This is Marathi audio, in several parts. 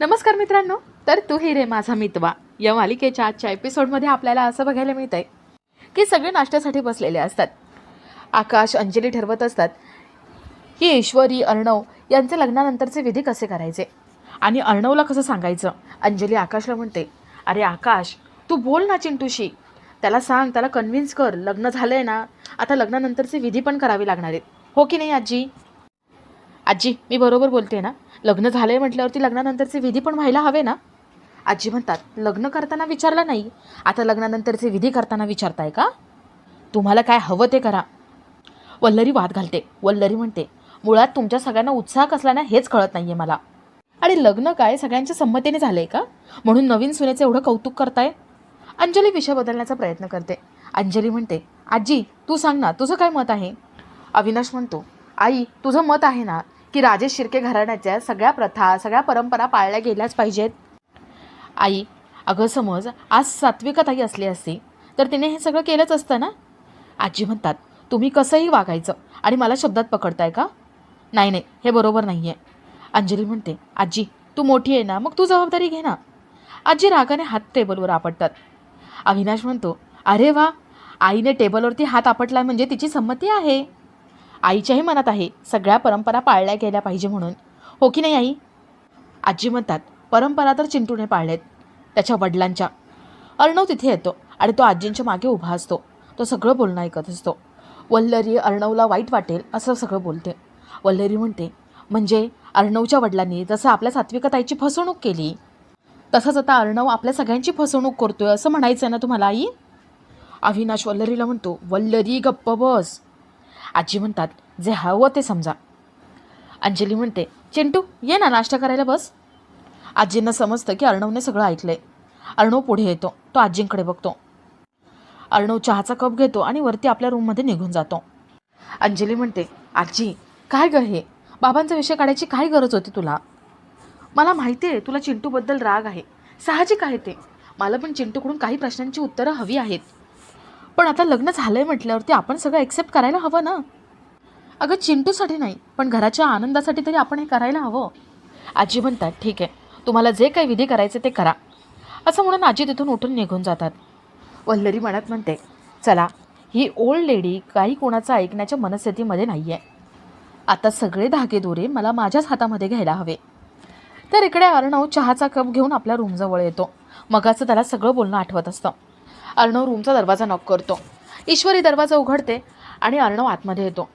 नमस्कार मित्रांनो तर तू ही रे माझा मितवा. या मालिकेच्या आजच्या एपिसोडमध्ये आपल्याला असं बघायला मिळत आहे की सगळे नाश्त्यासाठी बसलेले असतात. आकाश अंजली ठरवत असतात की ईश्वरी अर्णव यांचे लग्नानंतरचे विधी कसे करायचे? आणि अर्णवला कसं सांगायचं? अंजली आकाशला म्हणते अरे आकाश तू बोल ना चिंटूशी. त्याला सांग त्याला कन्व्हिन्स कर. लग्न झालं आहे ना आता लग्नानंतरचे विधी पण करावी लागणार आहेत. हो की नाही आजी? आजी मी बरोबर बोलते ना? लग्न झालं आहे म्हटल्यावरती लग्नानंतरचे विधी पण व्हायला हवे ना? आजी म्हणतात लग्न करताना विचारलं नाही. आता लग्नानंतरचे विधी करताना विचारताय का? तुम्हाला काय हवं ते करा. वल्लरी वाद घालते. वल्लरी म्हणते मुळात तुमच्या सगळ्यांना उत्साह कसला ना हेच कळत नाही आहे मला. आणि लग्न काय सगळ्यांच्या संमतीने झालं आहे का? म्हणून नवीन सुनेचं एवढं कौतुक करताय? अंजली विषय बदलण्याचा प्रयत्न करते. अंजली म्हणते आजी तू सांग ना तुझं काय मत आहे? अविनाश म्हणतो आई तुझं मत आहे ना? की राजेश शिर्के घराण्याच्या सगळ्या प्रथा सगळ्या परंपरा पाळल्या गेल्याच पाहिजेत. आई अगं समज आज सात्विकताई असली असती तर तिने हे सगळं केलंच असतं ना? आजी म्हणतात तुम्ही कसंही वागायचं आणि मला शब्दात पकडताय का? नाही नाही हे बरोबर नाही आहे अंजली म्हणते आजी तू मोठी आहे ना मग तू जबाबदारी घे ना. आजी रागाने हात टेबलवर आपटतात. अविनाश म्हणतो अरे वा आईने टेबलवरती हात आपटला म्हणजे तिची संमती आहे. आईच्याही मनात आहे सगळ्या परंपरा पाळल्या गेल्या पाहिजे म्हणून. हो की नाही आई? आजी म्हणतात परंपरा तर चिंटूने पाळल्यात त्याच्या वडिलांच्या. अर्णव तिथे येतो आणि तो आजींच्या मागे उभा असतो. तो सगळं बोलणं ऐकत असतो. वल्लरी अर्णवला वाईट वाटेल असं सगळं बोलते. वल्लरी म्हणते म्हणजे अर्णवच्या वडिलांनी जसं आपल्या सात्विकताईची फसवणूक केली तसंच आता अर्णव आपल्या सगळ्यांची फसवणूक करतोय असं म्हणायचं आहे ना तुम्हाला आई? अविनाश वल्लरीला म्हणतो वल्लरी गप्प बस. आजी म्हणतात जे हवं ते समजा. अंजली म्हणते चिंटू ये ना नाश्ता करायला बस. आजींना समजतं की अर्णवने सगळं ऐकलंय. अर्णव पुढे येतो तो आजींकडे बघतो. अर्णव चहाचा कप घेतो आणि वरती आपल्या रूममध्ये निघून जातो. अंजली म्हणते आजी काय ग हे? बाबांचा विषय काढायची काय गरज होती तुला? मला माहिती आहे तुला चिंटूबद्दल राग आहे. साहजिक आहे ते. मला पण चिंटूकडून काही प्रश्नांची उत्तरं हवी आहेत. पण आता लग्न झालं आहे म्हटल्यावरती आपण सगळं एक्सेप्ट करायला हवं ना? अगं चिंटूसाठी नाही पण घराच्या आनंदासाठी तरी आपण हे करायला हवं. आजी म्हणतात ठीक आहे तुम्हाला जे काही विधी करायचे ते करा. असं म्हणून आजी तिथून उठून निघून जातात. वल्लरी मनात म्हणते चला ही ओल्ड लेडी काही कोणाचं ऐकण्याच्या मनस्थितीमध्ये नाही आहे आता सगळे धागेदोरे मला माझ्याच हातामध्ये घ्यायला हवे. तर इकडे अर्णव चहाचा कप घेऊन आपल्या रूमजवळ येतो. मगाचं त्याला सगळं बोलणं आठवत असतं. अर्णव रूमचा दरवाजा नॉक करतो. ईश्वरी दरवाजा उघडते आणि अर्णव आतमध्ये येतो.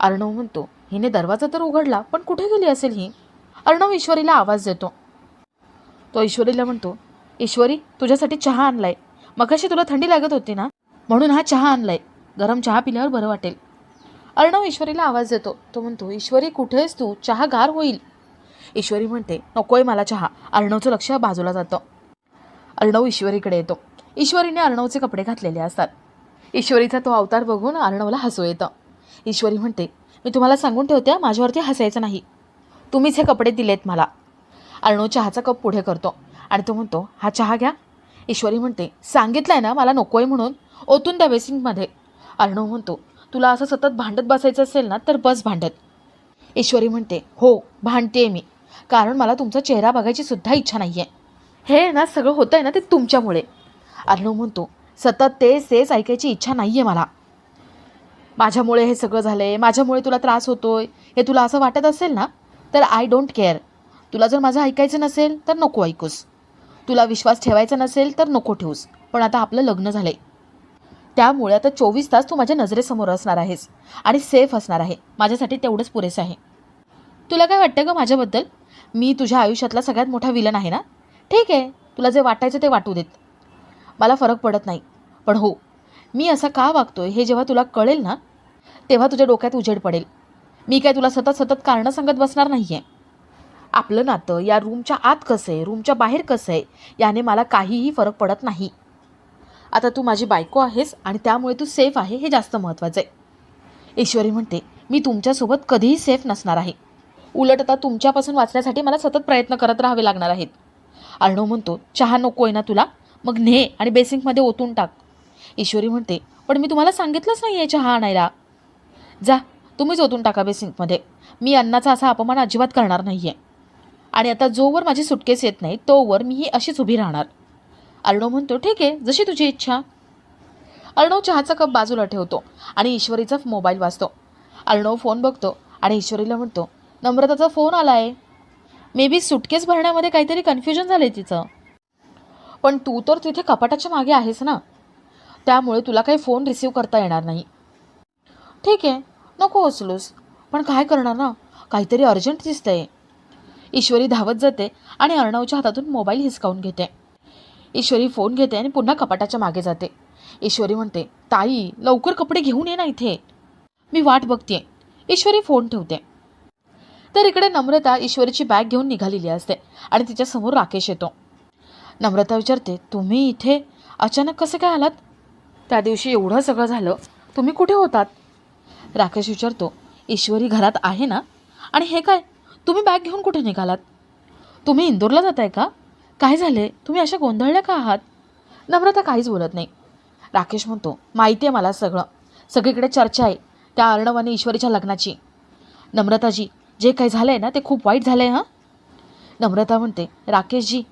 अर्णव म्हणतो हिने दरवाजा तर उघडला पण कुठे गेली असेल ही? अर्णव ईश्वरीला आवाज देतो. तो ईश्वरीला म्हणतो ईश्वरी तुझ्यासाठी चहा आणलाय. मगाशी तुला थंडी लागत होती ना? म्हणून हा चहा आणलाय. गरम चहा पिल्यावर बरं वाटेल. अर्णव ईश्वरीला आवाज देतो. तो म्हणतो ईश्वरी कुठे आहेस तू? चहा गार होईल. ईश्वरी म्हणते नकोय मला चहा. अर्णवचं लक्ष बाजूला जातं. अर्णव ईश्वरीकडे येतो. ईश्वरीने अर्णवचे कपडे घातलेले असतात. ईश्वरीचा तो अवतार बघून अर्णवला हसू येतं. ईश्वरी म्हणते मी तुम्हाला सांगून ठेवते माझ्यावरती हसायचं नाही. तुम्हीच हे कपडे दिलेत मला. अर्णव चहाचा कप पुढे करतो आणि तो म्हणतो हा चहा घ्या. ईश्वरी म्हणते सांगितलंय ना मला नको आहे म्हणून. ओतून द्या बेसिंगमध्ये. अर्णव म्हणतो तुला असं सतत भांडत बसायचं असेल ना तर बस भांडत. ईश्वरी म्हणते हो भांडते मी. कारण मला तुमचा चेहरा बघायची सुद्धा इच्छा नाही आहे हे ना सगळं होतं आहे ना ते तुमच्यामुळे. अर्णव म्हणतो सतत तेच तेच ऐकायची इच्छा नाही आहे मला. माझ्यामुळे हे सगळं झालं आहे माझ्यामुळे तुला त्रास होतो आहे हे तुला असं वाटत असेल ना तर आय डोंट केअर तुला जर माझं ऐकायचं नसेल तर नको ऐकूस. तुला विश्वास ठेवायचा नसेल तर नको ठेवूस. पण आता आपलं लग्न झालं आहे त्यामुळे आता चोवीस तास तू माझ्या नजरेसमोर असणार आहेस आणि सेफ असणार आहे. माझ्यासाठी तेवढंच पुरेसं आहे. तुला काय वाटतं गं माझ्याबद्दल? मी तुझ्या आयुष्यातला सगळ्यात मोठा विलन आहे ना? ठीक आहे. तुला जे वाटायचं ते वाटू देत. मला फरक पडत नाही. पण हो मी असं का वागतोय हे जेव्हा तुला कळेल ना तेव्हा तुझ्या डोक्यात उजेड पडेल. मी काय तुला सतत सतत कारणं सांगत बसणार नाही आहे आपलं नातं या रूमच्या आत कसं आहे रूमच्या बाहेर कसं आहे याने मला काहीही फरक पडत नाही. आता तू माझी बायको आहेस आणि त्यामुळे तू सेफ आहे हे जास्त महत्त्वाचं आहे. ईश्वरी म्हणते मी तुमच्यासोबत कधीही सेफ नसणार आहे. उलट आता तुमच्यापासून वाचण्यासाठी मला सतत प्रयत्न करत राहावे लागणार आहेत. अर्णव म्हणतो चहा नको आहे ना तुला? मग ने आणि बेसिंकमध्ये ओतून टाक. ईश्वरी म्हणते पण मी तुम्हाला सांगितलंच नाही आहे चहा आणायला. जा तुम्हीच ओतून टाका बेसिंकमध्ये. मी अन्नाचा असा अपमान अजिबात करणार नाही आहे आणि आता जोवर माझी सुटकेस येत नाही तोवर मी ही अशीच उभी राहणार. अर्णव म्हणतो ठीक आहे जशी तुझी इच्छा. अर्णव चहाचा कप बाजूला ठेवतो आणि ईश्वरीचा मोबाईल वाजतो. अर्णव फोन बघतो आणि ईश्वरीला म्हणतो नम्रताचा फोन आला आहे मे बी सुटकेस भरण्यामध्ये काहीतरी कन्फ्युजन झालं आहे तिचं. पण तू तर तिथे कपाटाच्या मागे आहेस ना. त्यामुळे तुला काही फोन रिसीव करता येणार नाही. ठीक आहे नको उचलूस पण काय करणार ना? काहीतरी अर्जंट दिसतंय. ईश्वरी धावत जाते आणि अर्णवच्या हातातून मोबाईल हिसकावून घेते. ईश्वरी फोन घेते आणि पुन्हा कपाटाच्या मागे जाते. ईश्वरी म्हणते ताई लवकर कपडे घेऊन ये ना इथे. मी वाट बघते ईश्वरी फोन ठेवते. तर इकडे नम्रता ईश्वरीची बॅग घेऊन निघालेली असते आणि तिच्यासमोर राकेश येतो. नम्रता विचारते तुम्ही इथे अचानक कसे काय आलात? त्या दिवशी एवढं सगळं झालं. तुम्ही कुठे होतात? राकेश विचारतो ईश्वरी घरात आहे ना? आणि हे काय? तुम्ही बॅग घेऊन कुठे निघालात? तुम्ही इंदोरला जाताय का? काय झाले? तुम्ही अशा गोंधळल्या का आहात? नम्रता काहीच बोलत नाही. राकेश म्हणतो माहिती आहे मला सगळं. सगळीकडे चर्चा आहे त्या अर्णव आणि ईश्वरीच्या लग्नाची. नम्रताजी जे काही झालं आहे ना ते खूप वाईट झालं आहे हां? नम्रता म्हणते राकेशजी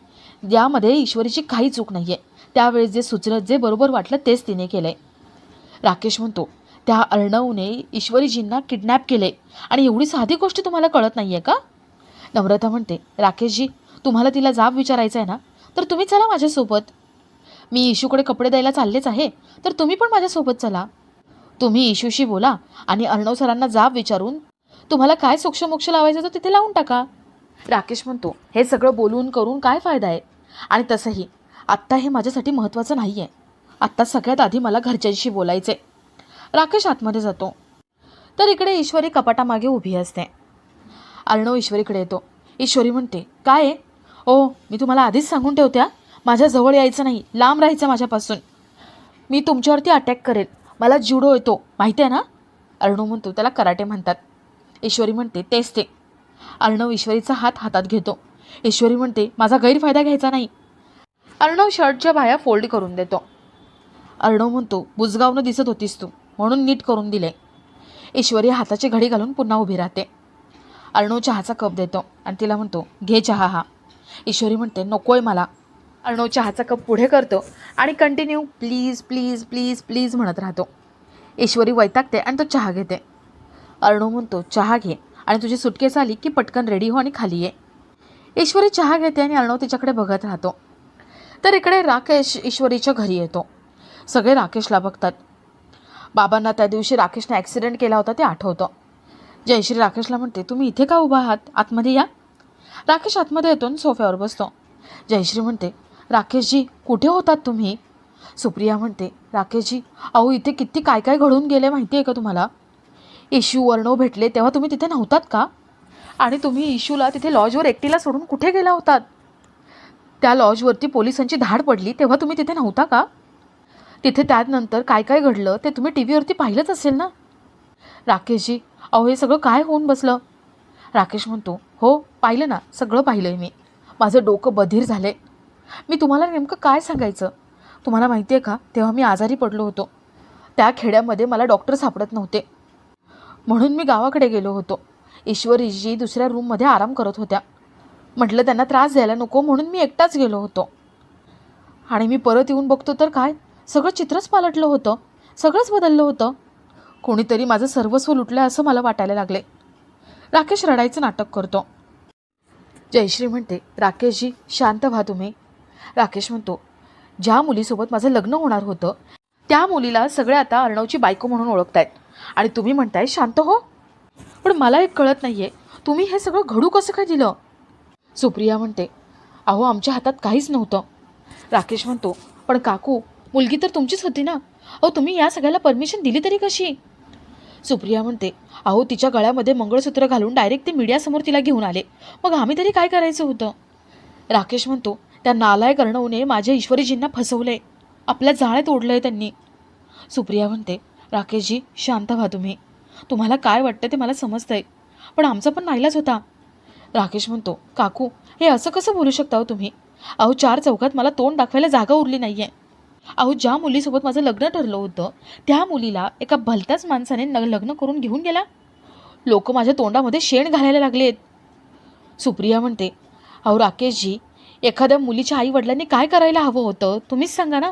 यामध्ये ईश्वरीची काही चूक नाही आहे त्यावेळेस जे सुचलं जे बरोबर वाटलं तेच तिने केलं आहे राकेश म्हणतो त्या अर्णवने ईश्वरीजींना किडनॅप केले आणि एवढी साधी गोष्ट तुम्हाला कळत नाही आहे का? नम्रता म्हणते राकेशजी तुम्हाला तिला जाब विचारायचा आहे ना? तर तुम्ही चला माझ्यासोबत. मी इशूकडे कपडे द्यायला चाललेच आहे तर तुम्ही पण माझ्यासोबत चला. तुम्ही इशूशी बोला आणि अर्णव सरांना जाब विचारून तुम्हाला काय सोक्षमोक्ष लावायचं तर तिथे लावून टाका. राकेश म्हणतो हे सगळं बोलून करून काय फायदा आहे? आणि तसंही आत्ता हे माझ्यासाठी महत्त्वाचं नाही आहे आत्ता सगळ्यात आधी मला घरच्यांशी बोलायचे राकेश आतमध्ये जातो. तर इकडे ईश्वरी कपाटामागे उभी असते. अर्णव ईश्वरीकडे येतो. ईश्वरी म्हणते काय आहे? ओ मी तुम्हाला आधीच सांगून ठेवत्या. माझ्या जवळ यायचं नाही. लांब राहायचं माझ्यापासून. मी तुमच्यावरती अटॅक करेन मला जुडो येतो. माहिती आहे ना? अर्णव म्हणतो त्याला कराटे म्हणतात. ईश्वरी म्हणते तेच ते. अर्णव ईश्वरीचा हात हातात घेतो. ईश्वरी म्हणते माझा गैरफायदा घ्यायचा नाही. अर्णव शर्टच्या बाया फोल्ड करून देतो. अर्णव म्हणतो बुजगावनं दिसत होतीस तू म्हणून नीट करून दिले. ईश्वरी हाताची घडी घालून पुन्हा उभी राहते. अर्णव चहाचा कप देतो आणि तिला म्हणतो घे चहा हा. ईश्वरी म्हणते नकोय मला. अर्णव चहाचा कप पुढे करतो आणि continue please please please please म्हणत राहतो. ईश्वरी वैतागते आणि तो चहा घेते. अर्णव म्हणतो चहा घे आणि तुझी सुटकेस आली की पटकन रेडी हो आणि खाली ये. ईश्वरी चहा घेते आणि अर्णव तिच्याकडे बघत राहतो. तर इकडे राकेश ईश्वरीच्या घरी येतो. सगळे राकेशला बघतात. बाबांना त्या दिवशी राकेशने ॲक्सिडेंट केला होता ते आठवतं. जयश्री राकेशला म्हणते तुम्ही इथे का उभा आहात? आतमध्ये या. राकेश आतमध्ये येतो आणि सोफ्यावर बसतो. जयश्री म्हणते राकेशजी कुठे होतात तुम्ही? सुप्रिया म्हणते राकेशजी अहो इथे किती काय काय घडून गेले माहिती आहे का तुम्हाला? येशू अर्णव भेटले तेव्हा तुम्ही तिथे नव्हतात का? आणि तुम्ही इशूला तिथे लॉजवर एकटीला सोडून कुठे गेला होतात? त्या लॉजवरती पोलिसांची धाड पडली तेव्हा तुम्ही तिथे नव्हता का? तिथे त्यानंतर काय काय घडलं ते तुम्ही टी व्हीवरती पाहिलंच असेल ना? राकेशजी अहो हे सगळं काय होऊन बसलं? राकेश म्हणतो हो पाहिलं ना सगळं पाहिलं आहे मी. माझं डोकं बधीर झाले मी तुम्हाला नेमकं काय सांगायचं? तुम्हाला माहिती आहे का तेव्हा मी आजारी पडलो होतो. त्या खेड्यामध्ये मला डॉक्टर सापडत नव्हते. म्हणून मी गावाकडे गेलो होतो. ईश्वरीजी दुसऱ्या रूममध्ये आराम करत होत्या. म्हटलं त्यांना त्रास द्यायला नको म्हणून मी एकटाच गेलो होतो. आणि मी परत येऊन बघतो तर काय? सगळं चित्रच पालटलं होतं. सगळंच बदललं होतं. कोणीतरी माझं सर्वस्व लुटलं असं मला वाटायला लागले. राकेश रडायचं नाटक करतो. जयश्री म्हणते राकेशजी शांत व्हा तुम्ही. राकेश म्हणतो ज्या मुलीसोबत माझं लग्न होणार होतं त्या मुलीला सगळे आता अर्णवची बायको म्हणून ओळखतायत. आणि तुम्ही म्हणताय शांत हो. पण मला एक कळत नाही आहे तुम्ही हे सगळं घडू कसं काय दिलं? सुप्रिया म्हणते अहो आमच्या हातात काहीच नव्हतं. राकेश म्हणतो पण काकू मुलगी तर तुमचीच होती ना? अहो तुम्ही या सगळ्याला परमिशन दिली तरी कशी? सुप्रिया म्हणते अहो तिच्या गळ्यामध्ये मंगळसूत्र घालून डायरेक्ट ते मीडियासमोर तिला घेऊन आले. मग आम्ही तरी काय करायचं होतं? राकेश म्हणतो त्या नालाय कर्णवने माझ्या ईश्वरीजींना फसवलंय आपल्या जाळ्यात आहे त्यांनी. सुप्रिया म्हणते राकेशजी शांत व्हा तुम्ही. तुम्हाला काय वाटतं ते मला समजतंय. पण आमचा पण नाहीलाच होता. राकेश म्हणतो काकू हे असं कसं बोलू शकता हो तुम्ही? अहो चार चौकात मला तोंड दाखवायला जागा उरली नाही आहे अहो ज्या मुलीसोबत माझं लग्न ठरलं होतं त्या मुलीला एका भलत्याच माणसाने न लग्न करून घेऊन गेला. लोक माझ्या तोंडामध्ये शेण घालायला लागले आहेत सुप्रिया म्हणते अहो राकेशजी एखाद्या मुलीच्या आईवडिलांनी काय करायला हवं होतं? तुम्हीच सांगा ना.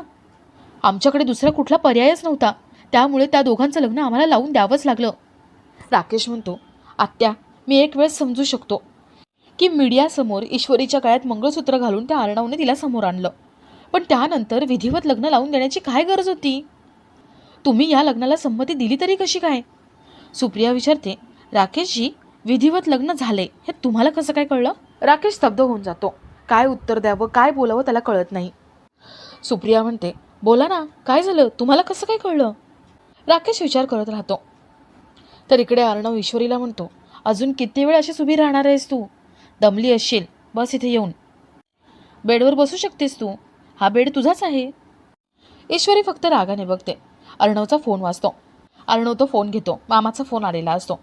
आमच्याकडे दुसरा कुठला पर्यायच नव्हता. त्यामुळे त्या दोघांचं लग्न आम्हाला लावून द्यावंच लागलं. राकेश म्हणतो आत्या मी एक वेळ समजू शकतो की मीडियासमोर ईश्वरीच्या काळात मंगळसूत्र घालून त्या अर्णवने तिला समोर आणलं. पण त्यानंतर विधिवत लग्न लावून देण्याची काय गरज होती? तुम्ही या लग्नाला संमती दिली तरी कशी काय? सुप्रिया विचारते राकेशजी विधिवत लग्न झाले हे तुम्हाला कसं काय कळलं? राकेश स्तब्ध होऊन जातो काय उत्तर द्यावं काय बोलावं त्याला कळत नाही. सुप्रिया म्हणते बोला ना काय झालं? तुम्हाला कसं काय कळलं? राकेश विचार करत राहतो. तर इकडे अर्णव ईश्वरीला म्हणतो अजून किती वेळ अशीच उभी राहणार आहेस तू? दमली असशील बस इथे येऊन. बेडवर बसू शकतेस तू. हा बेड तुझाच आहे. ईश्वरी फक्त रागाने बघते. अर्णवचा फोन वाजतो. अर्णव तो फोन घेतो. मामाचा फोन आलेला असतो.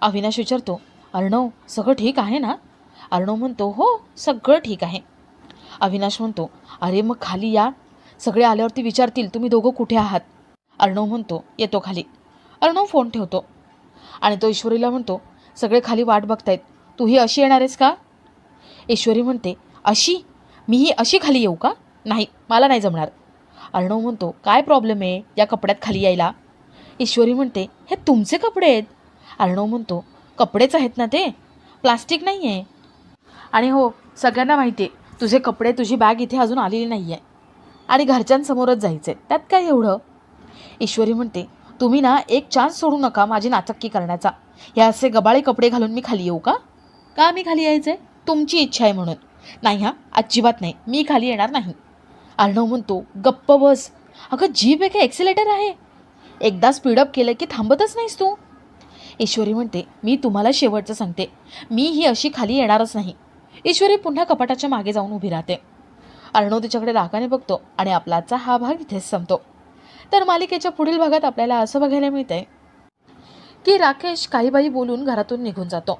अविनाश विचारतो अर्णव सगळं ठीक आहे ना? अर्णव म्हणतो हो सगळं ठीक आहे. अविनाश म्हणतो अरे मग खाली या. सगळे आल्यावरती विचारतील तुम्ही दोघं कुठे आहात? अर्णव म्हणतो येतो खाली. अर्णव फोन ठेवतो. आणि तो ईश्वरीला म्हणतो सगळे खाली वाट बघतायत. तूही अशी येणार आहेस का? ईश्वरी म्हणते अशी? मीही अशी खाली येऊ का? नाही मला नाही जमणार. अर्णव म्हणतो काय प्रॉब्लेम आहे या कपड्यात खाली यायला? ईश्वरी म्हणते हे तुमचे कपडे आहेत. अर्णव म्हणतो कपडेच आहेत ना ते? प्लास्टिक नाही आहे आणि हो सगळ्यांना माहिती आहे तुझे कपडे तुझी बॅग इथे अजून आलेली नाही आहे आणि घरच्यांसमोरच जायचं आहे त्यात काय एवढं? ईश्वरी म्हणते तुम्ही ना एक चान्स सोडू नका माझी नाचक्की करण्याचा. हे असे गबाळे कपडे घालून मी खाली येऊ का? का मी खाली यायचे तुमची इच्छा आहे म्हणून. नाही हां अजिबात नाही. मी खाली येणार नाही. अर्णव म्हणतो गप्प बस. अगं जीप आहे ॲक्सिलेटर एक्सिलेटर आहे. एकदा स्पीडअप केलं की थांबतच नाहीस तू. ईश्वरी म्हणते मी तुम्हाला शेवटचं सांगते. मी ही अशी खाली येणारच नाही. ईश्वरी पुन्हा कपाटाच्या मागे जाऊन उभी राहते. अर्णव तिच्याकडे रागाने बघतो आणि आपलाचा हा भाग इथेच संपतो. तर मालिकेच्या पुढील भागात आपल्याला असं बघायला मिळतंय की राकेश काही बाई बोलून घरातून निघून जातो.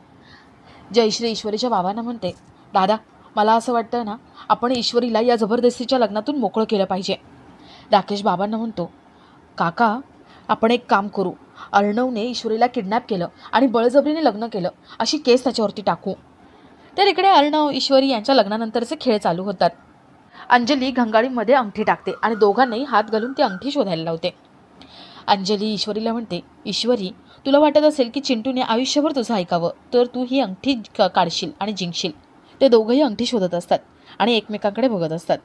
जयश्री ईश्वरीच्या बाबांना म्हणते दादा मला असं वाटतं ना आपण ईश्वरीला या जबरदस्तीच्या लग्नातून मोकळं केलं पाहिजे. राकेश बाबांना म्हणतो काका आपण एक काम करू. अर्णवने ईश्वरीला किडनॅप केलं आणि बळजबरीने लग्न केलं. अशी केस त्याच्यावरती टाकू. तर इकडे अर्णव ईश्वरी यांच्या लग्नानंतरचे खेळ चालू होतात. अंजली घंगाळीमध्ये अंगठी टाकते आणि दोघांनाही हात घालून ती अंगठी शोधायला लावते. अंजली ईश्वरीला म्हणते ईश्वरी तुला वाटत असेल की चिंटूने आयुष्यभर तुझं ऐकावं तर तू ही अंगठी काढशील आणि जिंकशील. ते दोघंही अंगठी शोधत असतात आणि एकमेकांकडे बघत असतात.